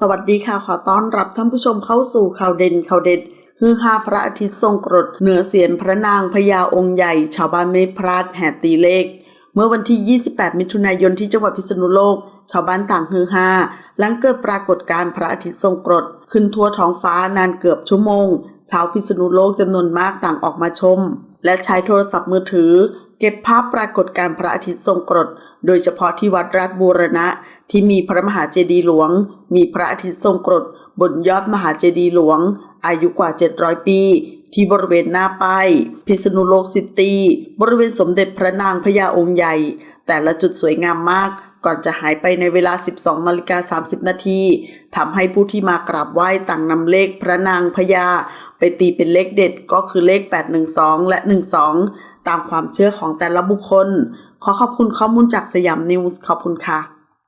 สวัสดีค่ะ ขอต้อนรับท่านผู้ชมเข้าสู่ข่าวเด่นข่าวเด็ดฮือฮาพระอาทิตย์ทรงกรดเหนือเสียนพระนางพญาองค์ใหญ่ ชาวบ้านไม่พลาดแห่ตีเลข เมื่อวันที่ 28 มิถุนายนที่จังหวัดพิษณุโลก ชาวบ้านต่างฮือฮาหลังเกิดปรากฏการณ์พระอาทิตย์ทรงกรดขึ้นทั่วท้องฟ้านานเกือบชั่วโมง ชาวพิษณุโลกจำนวนมากต่างออกมาชม และใช้โทรศัพท์มือถือ เก็บภาพปรากฏการณ์พระอาทิตย์ทรงกรด โดยเฉพาะที่วัดราชบูรณะ ที่มีพระมหาเจดีย์หลวง มีพระอาทิตย์ทรงกรดบนยอดมหาเจดีย์หลวง อายุกว่า 700 ปี ที่บริเวณหน้าป้ายพิษณุโลกซิตี้บริเวณสมเด็จพระนางพญาองค์ใหญ่ แต่ละจุดสวยงามมาก ก่อนจะหายไปในเวลา 12นาฬิกา30 นาทีทำให้ผู้ที่มากราบไหว้ต่างนำเลขพระนางพญาไปตีเป็นเลขเด็ดก็คือเลข 812 และ 12 ตามความเชื่อของแต่ละบุคคล ขอขอบคุณข้อมูลจากสยามนิวส์ขอบคุณค่ะ